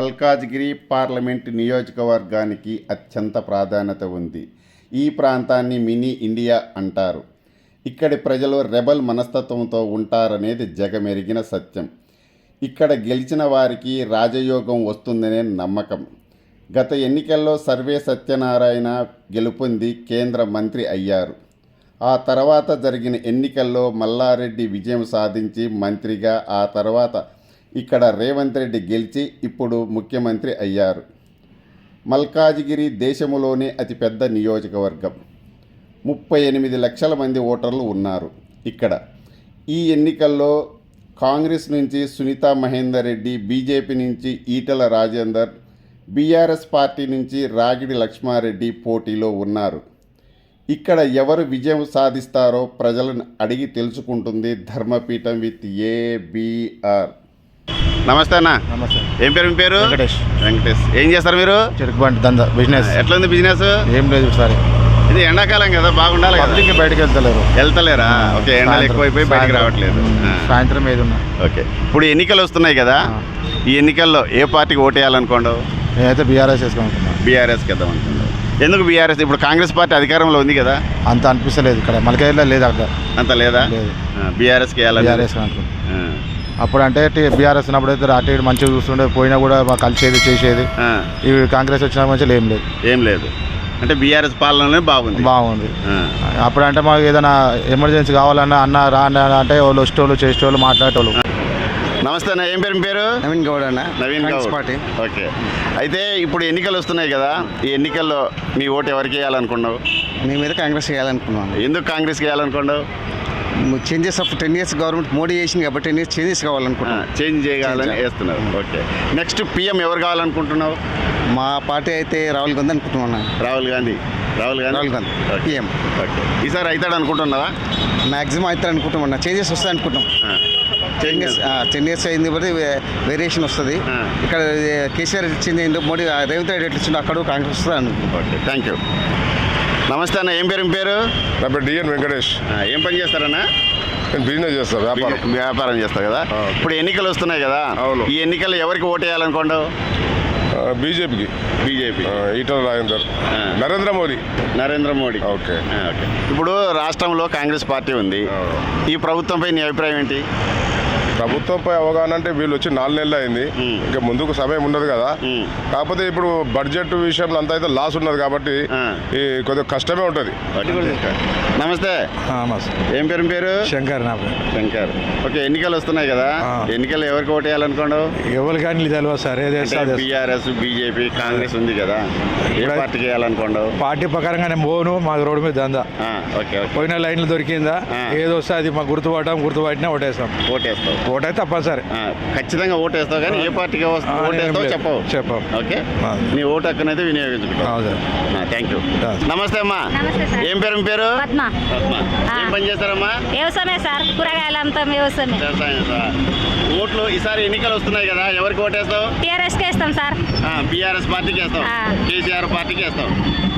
Malkajgiri parliament నియోజకవర్గానికి అత్యంత ప్రాధాన్యత ఉంది. ఈ ప్రాంతాన్ని మినీ ఇండియా అంటారు. ఇక్కడి ప్రజలు రెబల్ మనస్తత్వంతో ఉంటారనేది జగమెరిగిన సత్యం. ఇక్కడ గెలిచిన వారికి రాజయోగం వస్తుందనే నమ్మకం. గత ఎన్నికల్లో సర్వే సత్యనారాయణ గెలుపొంది కేంద్ర మంత్రి అయ్యారు. ఆ తర్వాత జరిగిన ఎన్నికల్లో మల్లారెడ్డి విజయం సాధించి మంత్రిగా ఆ తర్వాత ఇక్కడ రేవంత్ రెడ్డి గెలిచి ఇప్పుడు ముఖ్యమంత్రి అయ్యారు. మల్కాజిగిరి దేశంలోనే అతిపెద్ద నియోజకవర్గం. ముప్పై ఎనిమిది లక్షల మంది ఓటర్లు ఉన్నారు ఇక్కడ. ఈ ఎన్నికల్లో కాంగ్రెస్ నుంచి సునీతా మహేందర్ రెడ్డి బీజేపీ నుంచి ఈటల రాజేందర్ బీఆర్ఎస్ పార్టీ నుంచి రాగిడి లక్ష్మారెడ్డి పోటీలో ఉన్నారు. ఇక్కడ ఎవరు విజయం సాధిస్తారో ప్రజలను అడిగి తెలుసుకుంటుంది ధర్మపీఠం విత్ ఏబీఆర్. నమస్తే అన్న. నమస్తే. ఏం పేరు మీ పేరు? వెంకటేష్. వెంకటేష్. ఏం చేస్తారు మీరు? చెరుకు బండి దందా బిజినెస్. ఎట్లుంది బిజినెస్? ఏం లేదు సార్ ఇది ఎండాకాలం కదా బాగుండాలి పబ్లిక్ బయటకు వెళ్తలేరు. వెళ్తలేరా? ఓకే ఎండలు ఎక్కువైపోయి బయటికి. రావట్లేదు. సాయంత్రం ఏది ఉన్నా. ఓకే. ఇప్పుడు ఎన్నికలు వస్తున్నాయి కదా. ఈ ఎన్నికల్లో ఏ పార్టీకి ఓటేయాలనుకోండు నేనైతే బీఆర్ఎస్ వేసుకుంటున్నా బీఆర్ఎస్కి ఇద్దాం అనుకోండు ఎందుకు బీఆర్ఎస్? ఇప్పుడు కాంగ్రెస్ పార్టీ అధికారంలో ఉంది కదా. అంత అనిపిస్తలేదు ఇక్కడ. మలకేళ్ళ లేదు అక్కడ. అంత లేదా? లేదు. బీఆర్ఎస్కి వేయాలని బీఆర్ఎస్ అనుకుంటున్నా. ఆ, అప్పుడు అంటే బీఆర్ఎస్ ఉన్నప్పుడు అయితే అటు ఇటు మంచిగా చూస్తుండే పోయినా కూడా మాకు కలిసేది చేసేది. ఇవి కాంగ్రెస్ వచ్చిన మంచిగా ఏం లేదు. ఏం లేదు. అంటే బీఆర్ఎస్ పాలననే బాగుంది. బాగుంది. అప్పుడు అంటే మాకు ఏదైనా ఎమర్జెన్సీ కావాలన్నా అన్న రా అన్న అంటే వాళ్ళు వచ్చేటోళ్ళు చేసేటోళ్ళు మాట్లాడేటోళ్ళు. నమస్తే అన్న ఏం పేరు మీ పేరు? నవీన్ గౌడ్ అన్న నవీన్ కాంగ్రెస్ గౌడ్. పార్టీ. ఓకే. అయితే ఇప్పుడు ఎన్నికలు వస్తున్నాయి కదా ఈ ఎన్నికల్లో నీ ఓటు ఎవరికి వేయాలనుకున్నావు? మేమైతే కాంగ్రెస్ చేయాలనుకున్నాం ఎందుకు కాంగ్రెస్కి వేయాలనుకున్నావు? Changes of ten years government Modi చేసింది కాబట్టి టెన్ ఇయర్స్ చేంజెస్ కావాలనుకుంటున్నాం చేంజ్ Change. వేస్తున్నారు ఓకే. నెక్స్ట్ పిఎం ఎవరు కావాలనుకుంటున్నావు? మా పార్టీ అయితే రాహుల్ గాంధీ అనుకుంటున్నాం రాహుల్ గాంధీ. రాహుల్ గాంధీ? రాహుల్ గాంధీ. PM okay. ఈసారి అవుతాడు అనుకుంటున్నావా? మ్యాక్సిమం అయితే అనుకుంటున్నాం చేంజెస్ వస్తాయి అనుకుంటాం టెన్ ఇయర్స్ టెన్ ఇయర్స్ అయింది బట్టి వేరియేషన్ వస్తుంది. ఇక్కడ కేసీఆర్ ఇచ్చింది మోడీ రేవంత్ రెడ్డి ఎట్లా ఇచ్చిండో అక్కడ కాంగ్రెస్ వస్తుంది అనుకుంటున్నాం ఓకే. థ్యాంక్ యూ నమస్తే అన్న ఏం పేరు పేరు? నా పేరు డిఎన్ వెంకటేష్. ఏం పని చేస్తారన్నా? నేను బిజినెస్ చేస్తాను వ్యాపారం. వ్యాపారం చేస్తారు కదా. ఇప్పుడు ఎన్నికలు వస్తున్నాయి కదా? అవును. ఈ ఎన్నికల్లో ఎవరికి ఓటు వేయాలనుకోండు బీజేపీకి. BJP. Eatala Rajender. Narendra Modi Narendra Modi. Okay. Okay. ఇప్పుడు రాష్ట్రంలో కాంగ్రెస్ పార్టీ ఉంది. ఈ ప్రభుత్వంపై నీ అభిప్రాయం ఏంటి? ప్రభుత్వంపై అవగాహన అంటే వీళ్ళు వచ్చి నాలుగు నెలలు అయింది. ఇంకా ముందుకు సమయం ఉండదు కదా. కాకపోతే ఇప్పుడు బడ్జెట్ విషయంలో అంతా అయితే లాస్ ఉన్నది కాబట్టి. ఈ కొద్దిగా కష్టమే ఉంటుంది. నమస్తే. ఏం పేరు పేరు? శంకర్ నా శంకర్. ఓకే ఎన్నికలు వస్తున్నాయి కదా. ఎన్నికలు ఎవరికి ఓటు వేయాలనుకోండు ఎవరు కానీ తెలియదు సార్ బీఆర్ఎస్ బీజేపీ కాంగ్రెస్ ఉంది కదా. ఏ పార్టీకి వేయాలనుకోండు పార్టీ ప్రకారంగా నేను పోను మా రోడ్డు మీద దందా. ఆ, ఓకే ఓకే. పోయిన లైన్లు దొరికిందా. ఏదో వస్తే అది మాకు గుర్తుపడటం గుర్తుపట్టినా ఓటేస్తాం. ఓటేస్తావు. ఓటైతే తప్పనిసరి. ఆ, ఖచ్చితంగా ఓటేస్తావు కానీ ఏ పార్టీకి ఓటేస్తావు చెప్పవు. చెప్పం. ఓకే. నీ ఓటు హక్కునైతే వినియోగించుకుంటావు. అవును థ్యాంక్ యూ. నమస్తే అమ్మా. నమస్తే సార్. ఏం పేరు మీ పేరు? పద్మ. పద్మ. ఆ. ఏం పని చేస్తారమ్మా? వ్యవసాయమే సార్. కూరగాయలంతా వ్యవసాయమే. వ్యవసాయం సార్. ఓట్లు ఈసారి ఎన్నికలు వస్తున్నాయి కదా ఎవరికి ఓటేస్తావు? టీఆర్ఎస్కి వేస్తాం సార్. బీఆర్ఎస్ పార్టీకి వేస్తావు. ఆ. కేసీఆర్ పార్టీకి వేస్తావు.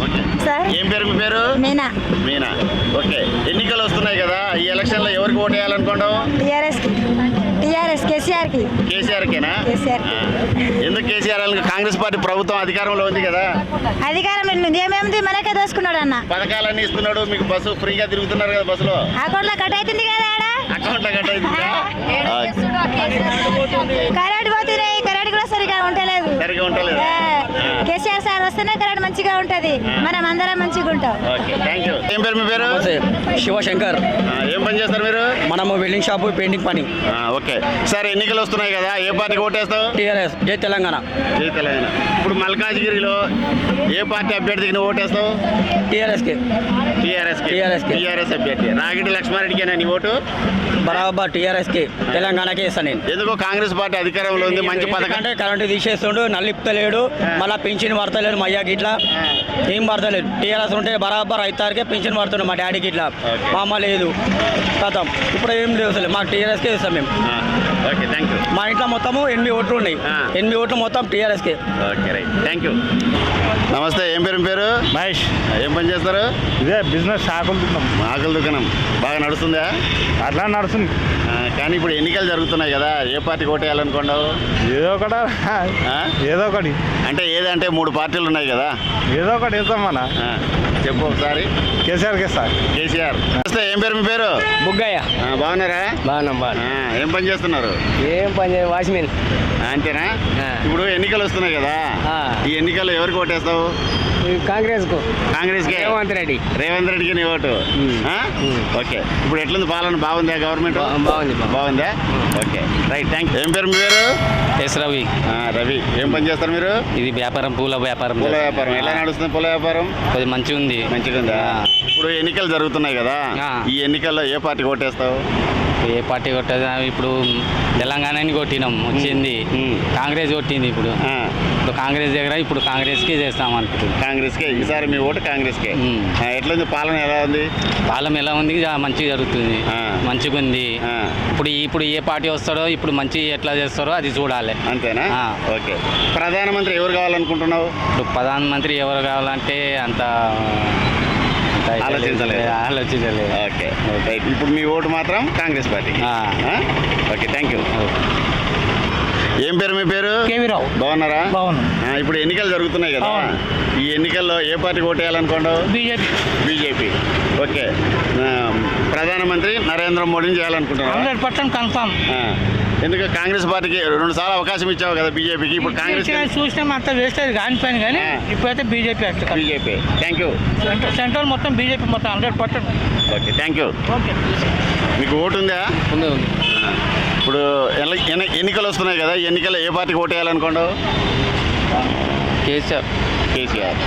ఓకే. సార్. ఏం పేరు మీ పేరు? మీనా. మీనా. ఓకే. ఎన్నికలు వస్తున్నాయి కదా ఈ ఎలక్షన్లో ఎవరికి ఓటు వేయాలనుకోండావు టీఆర్ఎస్కి టీఆర్ఎస్ కేసీఆర్కి. కేసీఆర్కేనా. ఎందుకు కేసీఆర్ కాంగ్రెస్ పార్టీ ప్రభుత్వం అధికారంలో ఉంది కదా? అధికారం ఏమేమిది? మనకే దోసుకున్నాడు అన్న. పథకాలన్నీ ఇస్తున్నాడు మీకు బస్సు ఫ్రీగా తిరుగుతున్నారు కదా బస్సులో? అకౌంట్లో కట్ అవుతుంది కదా అకౌంట్లో కట్? ఆ, కరెంట్ పోతున్నాయి కరెంట్ కూడా సరిగా ఉండలేదు సరిగా ఉండలేదు. కరెంట్ మంచిగా ఉంటది. మనం అందరం మంచిగా ఉంటాం. ఓకే థ్యాంక్ యూ ఏం పేరు మీ పేరు? నమస్తే శివశంకర్. ఏం పని చేస్తారు మీరు? మనము వెల్డింగ్ షాపు పెయింటింగ్ పని. ఆ, ఓకే. సరే ఎన్నికలు వస్తున్నాయి కదా ఏ పార్టీకి ఓటేస్తావు? టీఆర్ఎస్ జై తెలంగాణ. జై తెలంగాణ. ఇప్పుడు మల్కాజ్గిరిలో ఏ పార్టీ అభ్యర్థికి నువ్వు ఓటేస్తావు? టీఆర్ఎస్కి. టీఆర్ఎస్కి. టీఆర్ఎస్ అభ్యర్థి. రాగిడి లక్ష్మారెడ్డికేనా నీ ఓటు? బరాబర్ టీఆర్ఎస్కి తెలంగాణకే ఇస్తాను నేను. ఎందుకో కాంగ్రెస్ పార్టీ అధికారంలో ఉంది మంచి పథకం. ఎందుకంటే కరెంటు తీసేస్తుండు నల్లిప్తలేడు మళ్ళీ పింఛన్ పడతలేడు మా అయ్యాకి ఇట్లా. ఏం పడతలేదు. టీఆర్ఎస్ ఉంటే బరాబర్ అవుతారికే పింఛన్ పడుతుండే మా డాడీకి ఇట్లా. మా అమ్మ లేదు. కథం. ఇప్పుడు ఏం లేదు అసలు. మాకు టీఆర్ఎస్కే ఇస్తాం మేము. మా ఇంట్లో మొత్తము ఎనిమిది ఓట్లు ఉన్నాయి. ఎనిమిది ఓట్లు మొత్తం టీఆర్ఎస్కే. Okay right. Thank you. నమస్తే ఏం పేరు పేరు? మహేష్. ఏం పని చేస్తారు? ఇదే బిజినెస్ ఆకులు తిన్నాం. ఆకలి దుకాణం. బాగా నడుస్తుందా? అట్లా నడుస్తుంది. ఆ, కానీ ఇప్పుడు ఎన్నికలు జరుగుతున్నాయి కదా ఏ పార్టీకి ఓటేయాలనుకున్నావు? ఏదో ఒకట. ఆ? ఏదో ఒకటి. అంటే ఏదంటే మూడు పార్టీలు ఉన్నాయి కదా. ఏదో ఒకటి వేస్తాం మన. చెప్పు ఒకసారి. కేసీఆర్కి సార్. కేసీఆర్. నమస్తే ఏం పేరు మీ పేరు? బుగ్గయ్య. బాగున్నారా? బాగున్నాం బాగున్నాం. ఏం పని చేస్తున్నారు? ఏం పని వాచ్మెన్ అంతేనా. ఇప్పుడు ఎన్నికలు వస్తున్నాయి కదా. ఈ ఎన్నికల్లో ఎవరికి ఓటేస్తావు? కాంగ్రెస్కు కాంగ్రెస్కి రేవంత్ రెడ్డి. రేవంత్ రెడ్డికి నీ ఓటు. ఆ? ఓకే. ఇప్పుడు ఎట్లుంది పాలన? బాగుందా గవర్నమెంట్? బాగుంది, బాగుంది. ఓకే. రైట్ థ్యాంక్ ఏం పేరు మీ పేరు? ఎస్ రవి. ఆ, రవి. ఏం పని చేస్తారు మీరు? ఇది వ్యాపారం పూల వ్యాపారం. పూల వ్యాపారం. ఎలా నడుస్తుంది పూల వ్యాపారం? కొద్ది మంచిగా ఉంది. మంచిగా ఉందా? ఇప్పుడు ఎన్నికలు జరుగుతున్నాయి కదా. ఈ ఎన్నికల్లో ఏ పార్టీ ఓటేస్తావు? ఏ పార్టీ కొట్టదు? ఇప్పుడు తెలంగాణని కొట్టినాం వచ్చింది. కాంగ్రెస్ కొట్టింది ఇప్పుడు. ఇప్పుడు కాంగ్రెస్ దగ్గర ఇప్పుడు కాంగ్రెస్కి చేస్తాం అనుకుంటున్నాం కాంగ్రెస్కే ఈసారి మీ ఓటు కాంగ్రెస్కే. ఆ, ఎట్లుంది? పాలన ఎలా ఉంది? పాలన ఎలా ఉంది? మంచిగా జరుగుతుంది. మంచిగా ఉంది. ఇప్పుడు ఇప్పుడు ఏ పార్టీ వస్తాడో ఇప్పుడు మంచి ఎట్లా చేస్తారో అది చూడాలి. అంతేనా. ఓకే. ప్రధానమంత్రి ఎవరు కావాలనుకుంటున్నావు? ఇప్పుడు ప్రధానమంత్రి ఎవరు కావాలంటే అంత ఆలోచించలేదు. లేదు. ఆలోచించలేదు. ఓకే. రైట్. ఇప్పుడు మీ ఓటు మాత్రం కాంగ్రెస్ పార్టీ ఆ. Okay thank you. ఏం పేరు మీ పేరు? కేవీరావు. బాగున్నారా? బాగున్నాం. ఇప్పుడు ఎన్నికలు జరుగుతున్నాయి కదా. ఈ ఎన్నికల్లో ఏ పార్టీ ఓటేయాలనుకోండు బీజేపీ. బీజేపీ. ఓకే. ప్రధానమంత్రి నరేంద్ర మోడీని చేయాలనుకుంటున్నారా హండ్రెడ్ పర్సెంట్ కన్ఫామ్. ఎందుకు కాంగ్రెస్ పార్టీకి రెండు సార్లు అవకాశం ఇచ్చావు కదా బీజేపీకి? ఇప్పుడు కాంగ్రెస్ చూసినాం అంత వేస్ట్ అది కానిపోయింది కానీ. ఇప్పుడైతే BJP act BJP. Thank you central మొత్తం బీజేపీ మొత్తం hundred percent. Okay thank you okay మీకు ఓటు ఉందా? ఉంది ఇప్పుడు ఎన్నికలు వస్తున్నాయి కదా? ఈ ఎన్నికల్లో ఏ పార్టీకి ఓటేయాలనుకోండు కేసీఆర్. కేసీఆర్.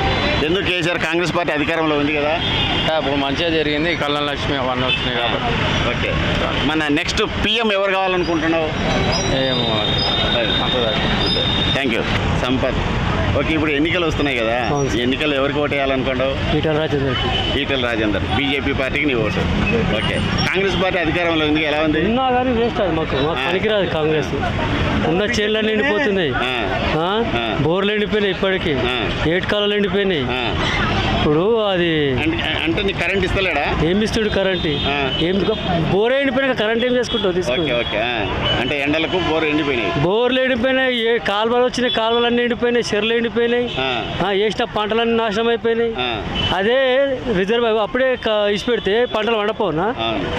ఎందుకు కేసీఆర్ కాంగ్రెస్ పార్టీ అధికారంలో ఉంది కదా? ఇప్పుడు మంచిగా జరిగింది కళ్యాణ లక్ష్మి అవన్నీ వచ్చినాయి కాబట్టి. ఓకే. మన నెక్స్ట్ పిఎం ఎవరు కావాలనుకుంటున్నావు? ఏమో థ్యాంక్ యూ సంపత్. ఓకే ఇప్పుడు ఎన్నికలు వస్తున్నాయి కదా. ఈ ఎన్నికలు ఎవరికి ఓటు వేయాలనుకోండు ఈటల రాజేందర్ ఈటెల రాజేందర్. బీజేపీ పార్టీకి నీ ఓటు. ఓకే. కాంగ్రెస్ పార్టీ అధికారంలో ఉంది ఎలా ఉంది? ఉన్నా కానీ వేస్ట్ అది మాకు. పనికిరాదు కాంగ్రెస్. ఉన్న చేనులు నిండిపోతున్నాయి. బోర్లు ఎండిపోయినాయి ఇప్పటికి. ఏటుకాలు ఎండిపోయినాయి. ఇప్పుడు అది అంటే నీకు కరెంట్ ఇస్తలేడా? ఏం ఇస్తుడు కరెంట్. ఏం బోర్ ఎండిపోయినా కరెంట్ ఏం చేసుకుంటావు? తీసుకుని. అంటే ఎండలకు బోర్ ఎండిపోయినాయి. బోర్లు ఎండిపోయినాయి ఏ కాలువలు వచ్చినాయి కాలువలు అన్నీ ఎండిపోయినాయి చెర్లు ఎండిపోయినాయి వేసిన పంటలన్నీ నాశనం అయిపోయినాయి. అదే రిజర్వ్ అప్పుడే ఇచ్చి పెడితే పంటలు వండపోనా.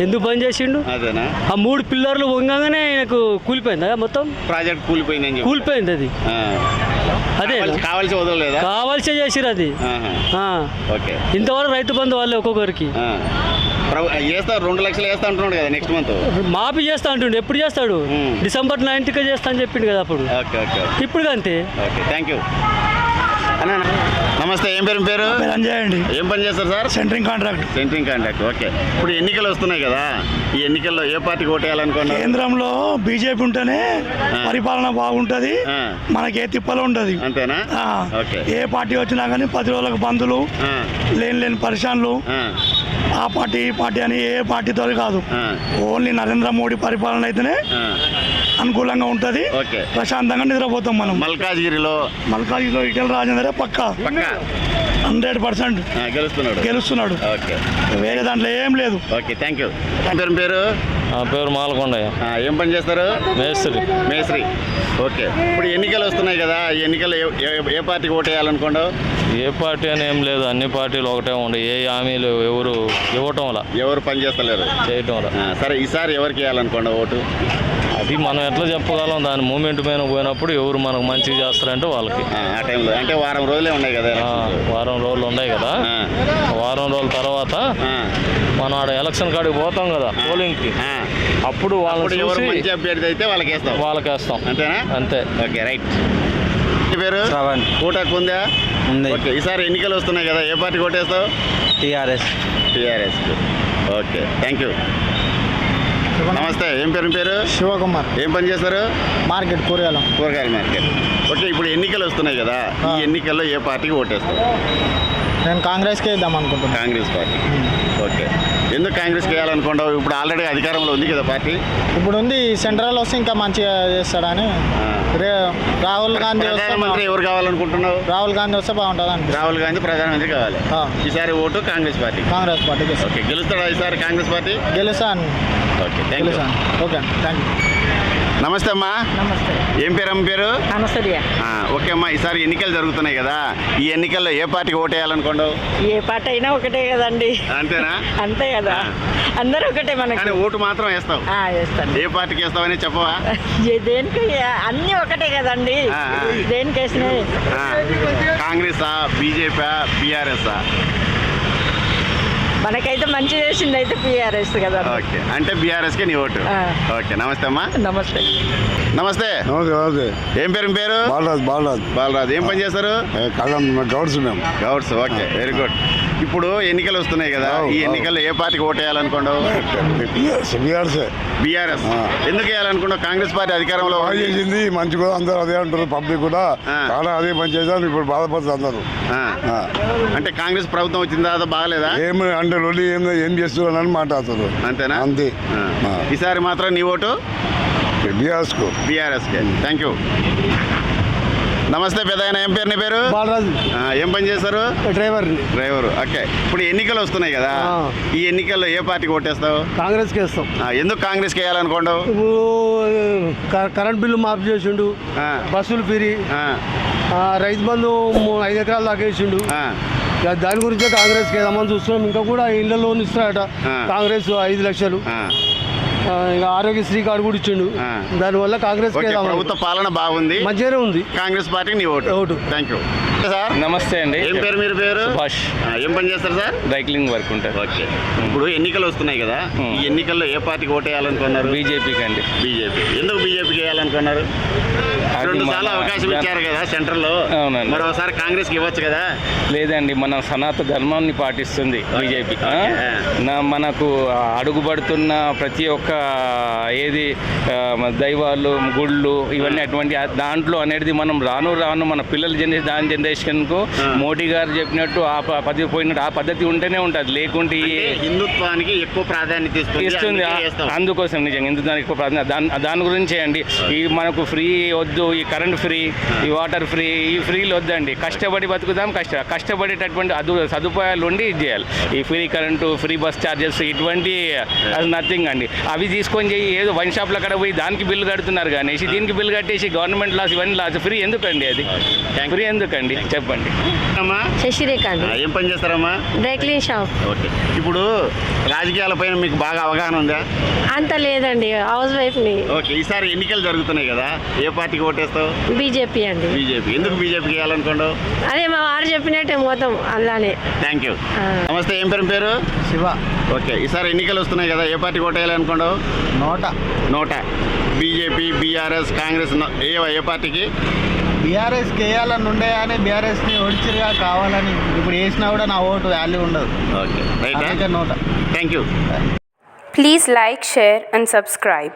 ఎందుకు బంద్ చేసిండు? ఆ మూడు పిల్లర్లు వంగగానే ఆయనకు కూలిపోయిందా మొత్తం? ప్రాజెక్ట్ కూలిపోయిందని చెప్పి. కూలిపోయింది అది. అదే. కావాల్సి- వదలలేదా? కావాల్సే చేసిరు అది. ఇంతవరకు రైతు బంధు వాళ్ళే ఒక్కొక్కరికి. రెండు లక్షలు వేస్తా అంటున్నాడు కదా నెక్స్ట్ మంత్. మాఫీ చేస్తా అంటుండే. ఎప్పుడు చేస్తాడు. డిసెంబర్ నైన్త్కే చేస్తా అని చెప్పిండు కదా అప్పుడు. ఇప్పుడు అంతే ఓకే థ్యాంక్ యూ. అన్న నమస్తే ఏం పేరు పేరు? అంజయ్ అండి. ఏం పని చేస్తారు sir? Centring contract centring contact okay ఇప్పుడు ఎన్నికలు వస్తున్నాయి కదా ఈ ఎన్నికల్లో ఏ పార్టీకి ఓటేయాలనుకున్నారు కేంద్రంలో బీజేపీ ఉంటేనే పరిపాలన బాగుంటది. మనకి ఏ తిప్పలు ఉండదు అంతేనా? ఓకే. ఏ పార్టీ వచ్చినా కానీ పది రోజులకు బంధులు లేని లేని పరిశాన్లు. ఆ, పార్టీ ఈ పార్టీ అని ఏ పార్టీతో కాదు. ఓన్లీ నరేంద్ర మోడీ పరిపాలన అయితేనే. అనుకూలంగా ఉంటది. ఓకే. ప్రశాంతంగా నిద్రపోతాం మనం. మల్కాజ్గిరిలో? మల్కాజ్గిరిలో ఇటల రాజేందరే పక్క. పక్క? Hundred percent. ఆ, గెలుస్తున్నాడు. గెలుస్తున్నాడు. ఓకే. వేరే దాంట్లో ఏం లేదు. Okay thank you. పేరు మీ పేరు? నా పేరు మాలకొండయ్య. ఆ, ఏం పని చేస్తారు? మేస్త్రి. మేస్త్రి. ఓకే. ఇప్పుడు ఎన్నికలు వస్తున్నాయి కదా ఎన్నికలు ఏ పార్టీకి ఓటేయాలనుకోండు? ఏ పార్టీ అని ఏం లేదు. అన్ని పార్టీలు ఒకటే ఉండే ఏ హామీలు ఎవరు ఇవ్వటం వల్ల. ఎవరు పని చేస్తలేరు. చేయటం వల్ల. ఆ, సరే ఈసారి ఎవరికి వేయాలనుకోండి ఓటు? అది మనం ఎట్లా చెప్పగలం? దాని మూమెంట్ మీద పోయినప్పుడు ఎవరు మనకు మంచిగా చేస్తారంటే వాళ్ళకి. ఆ, టైంలో. అంటే వారం రోజులే ఉన్నాయి కదా. వారం రోజులు ఉన్నాయి కదా. వారం రోజుల తర్వాత మనం ఆడ ఎలక్షన్ కాడికి పోతాం కదా పోలింగ్కి. అప్పుడు మంచి అభ్యర్థి అయితే వాళ్ళకి వేస్తాం వాళ్ళకి వేస్తాం అంతేనా? అంతే. Okay right. పేరు? శ్రవణ్. కూటకు ఉందా ఉంది. ఓకే ఈసారి ఎన్నికలు వస్తున్నాయి కదా ఏ party కొట్టేస్తావు? TRS. TRS okay thank you. నమస్తే ఏం పేరు పేరు? శివకుమార్. ఏం పని చేస్తారు? మార్కెట్ కూరగాయలు. కూరగాయల మార్కెట్. ఓకే ఇప్పుడు ఎన్నికలు వస్తున్నాయి కదా ఈ ఎన్నికల్లో ఏ పార్టీకి ఓటేస్తావు? నేను కాంగ్రెస్కే ఇద్దాం అనుకుంటున్నాను కాంగ్రెస్ పార్టీ. ఓకే. ఎందుకు కాంగ్రెస్కి వేయాలనుకుంటావు? ఇప్పుడు ఆల్రెడీ అధికారంలో ఉంది కదా పార్టీ. ఇప్పుడు ఉంది సెంట్రల్ వస్తే ఇంకా మంచిగా చేస్తాడని. రే రాహుల్ గాంధీ వస్తే ప్రధానమంత్రి ఎవరు కావాలనుకుంటున్నావు? రాహుల్ గాంధీ వస్తే బాగుంటుంది రాహుల్ గాంధీ ప్రధానమంత్రి కావాలి. ఆ. ఈసారి ఓటు కాంగ్రెస్ పార్టీ. కాంగ్రెస్ పార్టీకి ఇస్తాం. ఓకే గెలుస్తాడా ఈసారి కాంగ్రెస్ పార్టీ? గెలుస్తాను ఓకే థ్యాంక్ యూ గెలుస్తాను ఓకే థ్యాంక్ యూ నమస్తే అమ్మా. నమస్తే. ఏం పేరు అమ్మ పేరు? ఓకే అమ్మా ఈసారి ఎన్నికలు జరుగుతున్నాయి కదా. ఈ ఎన్నికల్లో ఏ పార్టీకి ఓటేయాలనుకోండి ఏ పాట అయినా ఒకటే కదండి. అంతేనా? అంతే కదా. అందరూ ఒకటే మనకి. ఓటు మాత్రం వేస్తావు. వేస్తాను. ఏ పార్టీకి వేస్తావని చెప్పవా? దేనికి? అన్ని ఒకటే కదండి. దేనికి వేసినాయి ఆ, కాంగ్రెసా బీజేపీ బీఆర్ఎస్ఆ మనకైతే మంచి చేసింది అయితే పిఆర్ఎస్ కదా. ఓకే. అంటే బీఆర్ఎస్కి నీ ఓటు. ఓకే. నమస్తే అమ్మా. నమస్తే. నమస్తే. నమస్తే ఏం పేరు పేరు? బాలరాజ్ బాలరాజ్. బాలరాజు. ఏం పని చేస్తారు? కళ్ళం గౌడ్స్ మేము. గౌడ్స్. ఓకే. Very good. ఇప్పుడు ఎన్నికలు వస్తున్నాయి కదా ఈ. ఎన్నికల్లో ఏ పార్టీకి ఓటేయాలనుకోండు బీఆర్సీ బీఆర్ఎస్. ఎందుకు వేయాలనుకున్నావు కాంగ్రెస్ పార్టీ అధికారంలో. చేసింది మంచి కూడా అందరూ అదే అంటారు పబ్లిక్ కూడా. చాలా అదే పని చేశారు ఇప్పుడు బాధపడుతుంది అందరూ. అంటే కాంగ్రెస్ ప్రభుత్వం వచ్చిన తర్వాత బాగలేదా? ఏమి అంటే లొల్లి ఏం ఏం చేస్తున్నారు అని మాట్లాడుతారు అంతేనా? అంతే. ఈసారి మాత్రం నీ ఓటు? బీఆర్ఎస్కు బీఆర్ఎస్కే. థ్యాంక్ యూ నమస్తే పెద్ద ఆయన ఏం పేరు నీ పేరు? బాలరాజు. ఆ, ఏం పని చేస్తారు? Driver driver. ఓకే. ఇప్పుడు ఎన్నికలు వస్తున్నాయి కదా. ఈ ఎన్నికల్లో ఏ పార్టీకి ఓటేస్తావు? కాంగ్రెస్కి వేస్తాం ఆ, ఎందుకు ఇప్పుడు క- కరెంట్ బిల్లు మాఫ్ చేసిండు. బస్సులు ఫ్రీ. రైతు బంధు ఐదు ఎకరాలు దాకా వేసిండు దాని గురించే కాంగ్రెస్కి వేద్దామని చూస్తున్నాం. ఇంకా కూడా ఇళ్ళ లోన్ ఇస్తున్నాడట ఆ. కాంగ్రెస్ ఐదు లక్షలు. ఆరోగ్యశ్రీ కార్డు కూడా ఇచ్చిండు. దానివల్ల వేద్దామని ప్రభుత్వ పాలన బాగుంది. మంచిగానే ఉంది. కాంగ్రెస్ పార్టీకి నీ vote. Vote. Thank you sir? నమస్తే అండి. ఏం పేరు మీరు పేరు? సుభాష్. ఏం పని చేస్తారు సార్? రైక్లింగ్ వర్క్ ఉంటుంది. ఓకే. ఇప్పుడు ఎన్నికలు వస్తున్నాయి కదా. ఈ ఎన్నికల్లో ఏ పార్టీకి ఓటేయాలనుకున్నారు? బీజేపీకి అండి. బీజేపీ. ఎందుకు బీజేపీకి వేయాలనుకున్నారు? రెండు మన- సార్లు అవకాశం ఇచ్చారు కదా సెంట్రల్. లో అవునండి. మరోసారి కాంగ్రెస్కి ఇవ్వచ్చు కదా? లేదండి మన సనాతన ధర్మాన్ని పాటిస్తుంది బీజేపీ. మనకు అడుగుపడుతున్న ప్రతి ఒక్క ఏది దైవాలు గుళ్ళు ఇవన్నీ అటువంటి దాంట్లో అనేది మనం రాను రాను మన పిల్లల జనరేషన్ దాని జనరేషన్కు మోడీ గారు చెప్పినట్టు ఆ పద్ధతి పోయినట్టు ఆ పద్ధతి ఉంటేనే ఉంటుంది. లేకుంటే హిందుత్వానికి ఎక్కువ ప్రాధాన్యత ఇస్తుంది. అందుకోసం నిజంగా ఎందుకు దానికి ఎక్కువ ప్రాధాన్యత. దాని దాని గురించే అండి ఈ మనకు ఫ్రీ వద్దు ఈ కరెంట్ ఫ్రీ ఈ వాటర్ ఫ్రీ ఈ ఫ్రీలు వద్దండి. కష్టపడి బతుకుదాం కష్ట కష్టపడేటటువంటి అదు సదుపాయాలు ఉండి ఇది చేయాలి. ఈ free current free bus charges ఇటువంటి అది నథింగ్ అండి. అవి తీసుకొని చేయి ఏదో వైన్ షాప్లో అక్కడ పోయి దానికి బిల్లు కడుతున్నారు కానీ దీనికి బిల్లు కట్టేసి గవర్నమెంట్ లాస్ ఇవన్నీ లాస్. ఫ్రీ ఎందుకండి అది? ఫ్రీ ఎందుకండి? చెప్పండి. అమ్మా శశిరేఖ ఆ, ఏం పని చేస్తారమ్మా? Dry clean shop. ఓకే. ఇప్పుడు రాజకీయాలపైన మీకు బాగా అవగాహన ఉందా? అంత లేదండి హౌస్ వైఫ్ని ఓకే ఈసారి ఎన్నికలు జరుగుతున్నాయి కదా ఏ పార్టీకి ఓటేస్తావు? బీజేపీ అండి. బీజేపీ. ఎందుకు బీజేపీకి వేయాలనుకోండు అదే మా వారు చెప్పినట్టే మొత్తం అలానే థ్యాంక్ యూ నమస్తే ఏం పేరు పేరు? శివ. ఓకే ఈసారి ఎన్నికలు వస్తున్నాయి కదా ఏ పార్టీకి ఓటేయాలనుకోండు NOTA. NOTA. BJP BRS Congress no- ఏ ఏ పార్టీకి? బీఆర్ఎస్కి వేయాలని ఉండే కానీ బీఆర్ఎస్ని ఓడిచిరుగా కావాలని ఇప్పుడు వేసినా కూడా నా ఓటు వాల్యూ ఉండదు. Okay. NOTA. Thank you Please like, share, and subscribe.